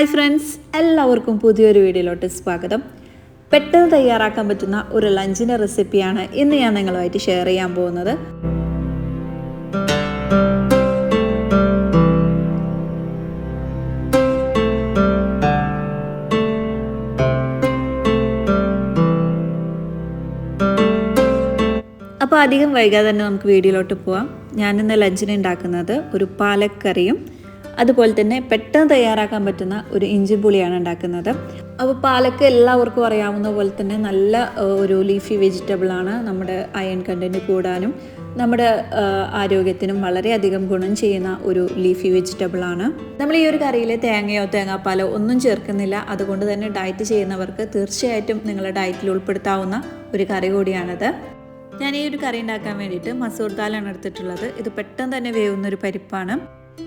Hi friends എല്ലാവർക്കും പുതിയൊരു വീഡിയോയിലോട്ട് സ്വാഗതം. പെട്ടെന്ന് തയ്യാറാക്കാൻ പറ്റുന്ന ഒരു ലഞ്ചിന്റെ റെസിപ്പിയാണ് ഇന്ന് ഞാൻ നിങ്ങളുമായിട്ട് ഷെയർ ചെയ്യാൻ പോകുന്നത്. അപ്പോൾ അധികം വൈകാതെ തന്നെ നമുക്ക് വീഡിയോയിലോട്ട് പോവാം. ഞാനിന്ന് ലഞ്ചിന് ഉണ്ടാക്കുന്നത് ഒരു പാലക്കറിയും അതുപോലെ തന്നെ പെട്ടെന്ന് തയ്യാറാക്കാൻ പറ്റുന്ന ഒരു ഇഞ്ചി പുളിയാണ് ഉണ്ടാക്കുന്നത്. അപ്പോൾ പാലക്ക് എല്ലാവർക്കും അറിയാവുന്ന പോലെ തന്നെ നല്ല ഒരു ലീഫി വെജിറ്റബിൾ ആണ് നമ്മുടെ അയൺ കണ്ടന്റ് കൂടാനും നമ്മുടെ ആരോഗ്യത്തിനും വളരെയധികം ഗുണം ചെയ്യുന്ന ഒരു ലീഫി വെജിറ്റബിൾ ആണ്. നമ്മൾ ഈ ഒരു കറിയിൽ തേങ്ങയോ തേങ്ങാപ്പാലോ ഒന്നും ചേർക്കുന്നില്ല. അതുകൊണ്ട് തന്നെ ഡയറ്റ് ചെയ്യുന്നവർക്ക് തീർച്ചയായിട്ടും നിങ്ങളുടെ ഡയറ്റിൽ ഉൾപ്പെടുത്താവുന്ന ഒരു കറി കൂടിയാണിത്. ഞാൻ ഈ ഒരു കറി ഉണ്ടാക്കാൻ വേണ്ടിയിട്ട് മസൂർ ദാലാണ് എടുത്തിട്ടുള്ളത്. ഇത് പെട്ടെന്ന് തന്നെ വേവുന്ന ഒരു പരിപ്പാണ്.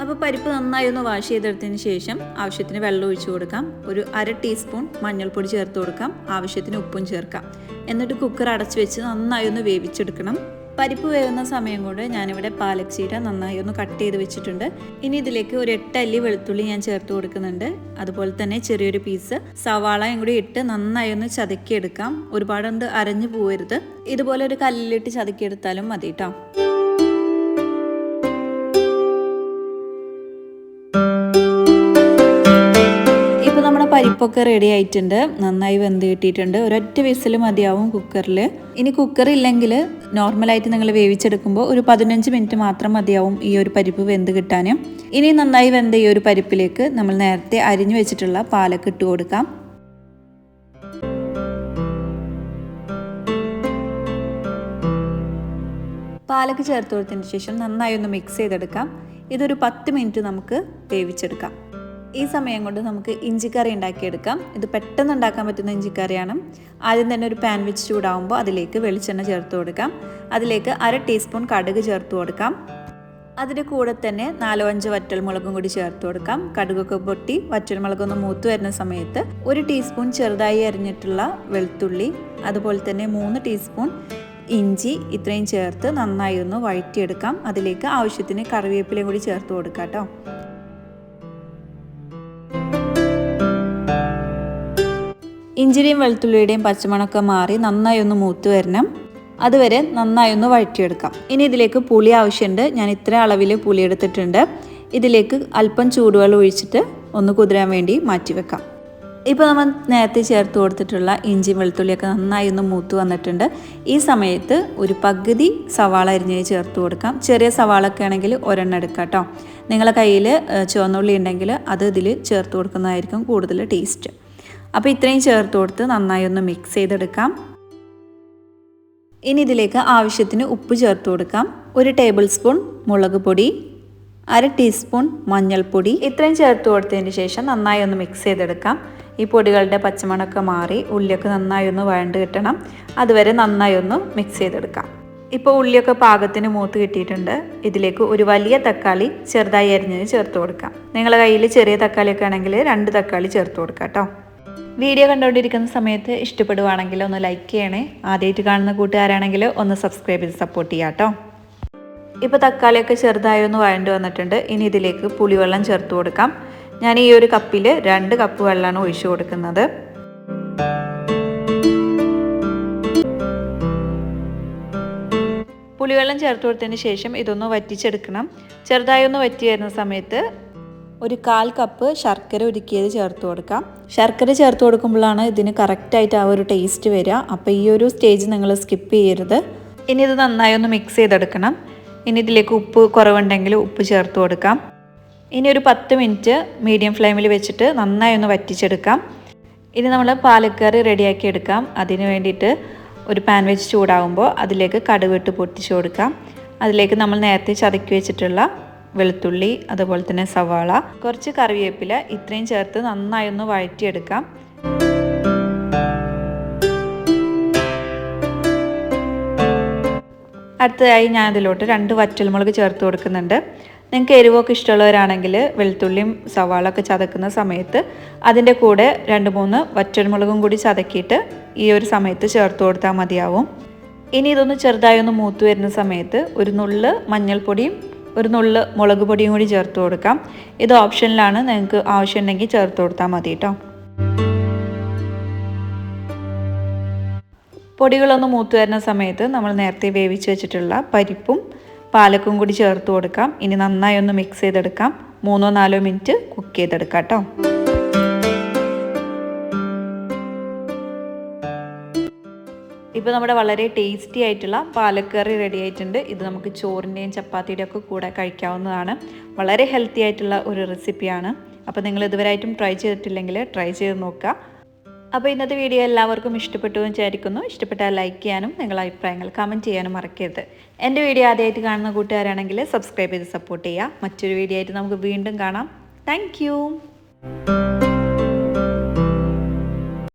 അപ്പോൾ പരിപ്പ് നന്നായി ഒന്ന് വാഷ് ചെയ്തെടുത്തതിന് ശേഷം ആവശ്യത്തിന് വെള്ളം ഒഴിച്ചു കൊടുക്കാം. ഒരു അര ടീസ്പൂൺ മഞ്ഞൾപ്പൊടി ചേർത്ത് കൊടുക്കാം. ആവശ്യത്തിന് ഉപ്പും ചേർക്കാം. എന്നിട്ട് കുക്കർ അടച്ചു വെച്ച് നന്നായി ഒന്ന് വേവിച്ചെടുക്കണം. പരിപ്പ് വേവുന്ന സമയം കൊണ്ട് ഞാനിവിടെ പാലക് ചീര നന്നായി ഒന്ന് കട്ട് ചെയ്ത് വെച്ചിട്ടുണ്ട്. ഇനി ഇതിലേക്ക് ഒരു എട്ട് അല്ലി വെളുത്തുള്ളി ഞാൻ ചേർത്ത് കൊടുക്കുന്നുണ്ട്. അതുപോലെ തന്നെ ചെറിയൊരു പീസ് സവാളയും കൂടി ഇട്ട് നന്നായി ഒന്ന് ചതക്കിയെടുക്കാം. ഒരുപാടുണ്ട് അരഞ്ഞു പോകരുത് ഇതുപോലെ ഒരു കല്ലിലിട്ട് ചതക്കിയെടുത്താലും മതി കേട്ടോ പരിപ്പൊക്കെ റെഡി ആയിട്ടുണ്ട്. നന്നായി വെന്ത് കിട്ടിയിട്ടുണ്ട്. ഒരൊറ്റ വിസിൽ മതിയാവും കുക്കറിൽ ഇനി കുക്കർ ഇല്ലെങ്കിൽ നോർമലായിട്ട് നിങ്ങൾ വേവിച്ചെടുക്കുമ്പോൾ ഒരു പതിനഞ്ച് മിനിറ്റ് മാത്രം മതിയാവും ഈ ഒരു പരിപ്പ് വെന്ത് കിട്ടാൻ ഇനി നന്നായി വെന്ത ഈ ഒരു പരിപ്പിലേക്ക് നമ്മൾ നേരത്തെ അരിഞ്ഞു വെച്ചിട്ടുള്ള പാലൊക്കെ ഇട്ട് കൊടുക്കാം. പാലൊക്കെ ചേർത്ത് കൊടുത്തതിന് ശേഷം നന്നായി ഒന്ന് മിക്സ് ചെയ്തെടുക്കാം. ഇതൊരു പത്ത് മിനിറ്റ് നമുക്ക് വേവിച്ചെടുക്കാം. ഈ സമയം കൊണ്ട് നമുക്ക് ഇഞ്ചിക്കറി ഉണ്ടാക്കിയെടുക്കാം. ഇത് പെട്ടെന്ന് ഉണ്ടാക്കാൻ പറ്റുന്ന ഇഞ്ചിക്കറിയാണ്. ആദ്യം തന്നെ ഒരു പാൻ വെച്ച് ചൂടാവുമ്പോൾ അതിലേക്ക് വെളിച്ചെണ്ണ ചേർത്ത് കൊടുക്കാം. അതിലേക്ക് അര ടീസ്പൂൺ കടുക് ചേർത്ത് കൊടുക്കാം. അതിന്റെ കൂടെ തന്നെ നാലോ അഞ്ചോ വറ്റൽമുളകും കൂടി ചേർത്ത് കൊടുക്കാം. കടുകൊക്കെ പൊട്ടി വറ്റൽമുളകൊന്ന് മൂത്ത് വരുന്ന സമയത്ത് ഒരു ടീസ്പൂൺ ചെറുതായി അരിഞ്ഞിട്ടുള്ള വെളുത്തുള്ളി അതുപോലെ തന്നെ മൂന്ന് ടീസ്പൂൺ ഇഞ്ചി ഇത്രയും ചേർത്ത് നന്നായി ഒന്ന് വഴറ്റിയെടുക്കാം. അതിലേക്ക് ആവശ്യത്തിന് കറിവേപ്പിലയും കൂടി ചേർത്ത് കൊടുക്കാം കേട്ടോ. ഇഞ്ചിരിയും വെളുത്തുള്ളിയുടെയും പച്ചമണമൊക്കെ മാറി നന്നായി ഒന്ന് മൂത്ത് വരണം. അതുവരെ നന്നായി ഒന്ന് വഴറ്റിയെടുക്കാം. ഇനി ഇതിലേക്ക് പുളി ആവശ്യമുണ്ട്. ഞാൻ ഇത്ര അളവിൽ പുളി എടുത്തിട്ടുണ്ട്. ഇതിലേക്ക് അല്പം ചൂടുവെള്ളം ഒഴിച്ചിട്ട് ഒന്ന് കുതിരാൻ വേണ്ടി മാറ്റി വെക്കാം ഇപ്പോൾ നമ്മൾ നേരത്തെ ചേർത്ത് കൊടുത്തിട്ടുള്ള ഇഞ്ചി വെളുത്തുള്ളിയൊക്കെ നന്നായി ഒന്ന് മൂത്ത് വന്നിട്ടുണ്ട്. ഈ സമയത്ത് ഒരു പകുതി സവാള അരിഞ്ഞ് ചേർത്ത് കൊടുക്കാം. ചെറിയ സവാളൊക്കെ ആണെങ്കിൽ ഒരെണ്ണം എടുക്കാം കേട്ടോ. നിങ്ങളുടെ കയ്യിൽ ചുവന്നുള്ളി ഉണ്ടെങ്കിൽ അത് ഇതിൽ ചേർത്ത് കൊടുക്കുന്നതായിരിക്കും കൂടുതൽ ടേസ്റ്റ്. അപ്പോൾ ഇത്രയും ചേർത്ത് കൊടുത്ത് നന്നായി ഒന്ന് മിക്സ് ചെയ്തെടുക്കാം. ഇനി ഇതിലേക്ക് ആവശ്യത്തിന് ഉപ്പ് ചേർത്ത് കൊടുക്കാം. ഒരു ടേബിൾ സ്പൂൺ മുളക് പൊടി അര ടീസ്പൂൺ മഞ്ഞൾപ്പൊടി. ഇത്രയും ചേർത്ത് കൊടുത്തതിന് ശേഷം നന്നായി ഒന്ന് മിക്സ് ചെയ്തെടുക്കാം. ഈ പൊടികളുടെ പച്ചമണമൊക്കെ മാറി ഉള്ളിയൊക്കെ നന്നായി ഒന്ന് വഴണ്ട് കിട്ടണം. അതുവരെ നന്നായി ഒന്ന് മിക്സ് ചെയ്തെടുക്കാം. ഇപ്പോൾ ഉള്ളിയൊക്കെ പാകത്തിന് മൂത്ത് കിട്ടിയിട്ടുണ്ട്. ഇതിലേക്ക് ഒരു വലിയ തക്കാളി ചെറുതായി അരിഞ്ഞത് ചേർത്ത് കൊടുക്കാം. നിങ്ങളുടെ കയ്യിൽ ചെറിയ തക്കാളിയൊക്കെ ആണെങ്കിൽ രണ്ട് തക്കാളി ചേർത്ത് കൊടുക്കാം കേട്ടോ. വീഡിയോ കണ്ടുകൊണ്ടിരിക്കുന്ന സമയത്ത് ഇഷ്ടപ്പെടുവാണെങ്കിൽ ഒന്ന് ലൈക്ക് ചെയ്യണേ. ആദ്യമായിട്ട് കാണുന്ന കൂട്ടുകാരാണെങ്കിൽ ഒന്ന് സബ്സ്ക്രൈബ് ചെയ്ത് സപ്പോർട്ട് ചെയ്യാം കേട്ടോ ഇപ്പോൾ തക്കാളിയൊക്കെ ചെറുതായി ഒന്ന് വഴണ്ട് വന്നിട്ടുണ്ട്. ഇനി ഇതിലേക്ക് പുളിവെള്ളം ചേർത്ത് കൊടുക്കാം. ഞാൻ ഈ ഒരു കപ്പിൽ രണ്ട് കപ്പ് വെള്ളമാണ് ഒഴിച്ചു കൊടുക്കുന്നത്. പുളിവെള്ളം ചേർത്ത് കൊടുത്തതിന് ശേഷം ഇതൊന്ന് വറ്റിച്ചെടുക്കണം. ചെറുതായി ഒന്ന് വറ്റി വരുന്ന സമയത്ത് ഒരു കാൽ കപ്പ് ശർക്കര ഉരുക്കിയത് ചേർത്ത് കൊടുക്കാം. ശർക്കര ചേർത്ത് കൊടുക്കുമ്പോഴാണ് ഇതിന് കറക്റ്റായിട്ട് ആ ഒരു ടേസ്റ്റ് വരിക. അപ്പോൾ ഈ ഒരു സ്റ്റേജ് നിങ്ങൾ സ്കിപ്പ് ചെയ്യരുത്. ഇനി ഇത് നന്നായി ഒന്ന് മിക്സ് ചെയ്തെടുക്കണം. ഇനി ഇതിലേക്ക് ഉപ്പ് കുറവുണ്ടെങ്കിൽ ഉപ്പ് ചേർത്ത് കൊടുക്കാം. ഇനി ഒരു പത്ത് മിനിറ്റ് മീഡിയം ഫ്ലെയിമിൽ വെച്ചിട്ട് നന്നായി ഒന്ന് വറ്റിച്ചെടുക്കാം. ഇനി നമ്മൾ പാലക്കറി റെഡിയാക്കി എടുക്കാം. അതിന് വേണ്ടിയിട്ട് ഒരു പാൻ വെച്ച് ചൂടാകുമ്പോൾ അതിലേക്ക് കടുകിട്ട് പൊട്ടിച്ച് കൊടുക്കാം. അതിലേക്ക് നമ്മൾ നേരത്തെ ചതക്കി വെച്ചിട്ടുള്ള വെളുത്തുള്ളി അതുപോലെ തന്നെ സവാള കുറച്ച് കറിവേപ്പില ഇത്രയും ചേർത്ത് നന്നായി ഒന്ന് വഴറ്റിയെടുക്കാം. അടുത്തതായി ഞാൻ അതിലോട്ട് രണ്ട് വറ്റൽമുളക് ചേർത്ത് കൊടുക്കുന്നുണ്ട്. നിങ്ങൾക്ക് എരിവൊക്കെ ഇഷ്ടമുള്ളവരാണെങ്കിൽ വെളുത്തുള്ളിയും സവാളൊക്കെ ചതക്കുന്ന സമയത്ത് അതിന്റെ കൂടെ രണ്ട് മൂന്ന് വറ്റൽമുളകും കൂടി ചതക്കിയിട്ട് ഈ ഒരു സമയത്ത് ചേർത്ത് കൊടുത്താൽ മതിയാവും. ഇനി ഇതൊന്ന് ചെറുതായി ഒന്ന് മൂത്ത് വരുന്ന സമയത്ത് ഒരു നുള്ള് മഞ്ഞൾപ്പൊടിയും ഒരു നുള്ള് മുളക് പൊടിയും കൂടി ചേർത്ത് കൊടുക്കാം. ഇത് ഓപ്ഷനിലാണ്. നിങ്ങൾക്ക് ആവശ്യം ഉണ്ടെങ്കിൽ ചേർത്ത് കൊടുത്താൽ മതി കേട്ടോ പൊടികളൊന്ന് മൂത്ത് വരുന്ന സമയത്ത് നമ്മൾ നേരത്തെ വേവിച്ച് വെച്ചിട്ടുള്ള പരിപ്പും പാലക്കും കൂടി ചേർത്ത് കൊടുക്കാം. ഇനി നന്നായി ഒന്ന് മിക്സ് ചെയ്തെടുക്കാം. മൂന്നോ നാലോ മിനിറ്റ് കുക്ക് ചെയ്തെടുക്കാം കേട്ടോ ഇപ്പോൾ നമ്മുടെ വളരെ ടേസ്റ്റി ആയിട്ടുള്ള പാലക്കറി റെഡി ആയിട്ടുണ്ട്. ഇത് നമുക്ക് ചോറിന്റെയും ചപ്പാത്തിയുടെയും ഒക്കെ കൂടെ കഴിക്കാവുന്നതാണ്. വളരെ ഹെൽത്തി ആയിട്ടുള്ള ഒരു റെസിപ്പിയാണ് അപ്പോൾ നിങ്ങൾ ഇതുവരായിട്ടും ട്രൈ ചെയ്തിട്ടില്ലെങ്കിൽ ട്രൈ ചെയ്ത് നോക്കുക. അപ്പോൾ ഇന്നത്തെ വീഡിയോ എല്ലാവർക്കും ഇഷ്ടപ്പെട്ടു എന്ന് വിചാരിക്കുന്നു. ഇഷ്ടപ്പെട്ടാൽ ലൈക്ക് ചെയ്യാനും നിങ്ങളുടെ അഭിപ്രായങ്ങൾ കമന്റ് ചെയ്യാനും മറക്കരുത്. എന്റെ വീഡിയോ ആദ്യമായിട്ട് കാണുന്ന കൂട്ടുകാരാണെങ്കിൽ സബ്സ്ക്രൈബ് ചെയ്ത് സപ്പോർട്ട് ചെയ്യുക. മറ്റൊരു വീഡിയോ ആയിട്ട് നമുക്ക് വീണ്ടും കാണാം. താങ്ക്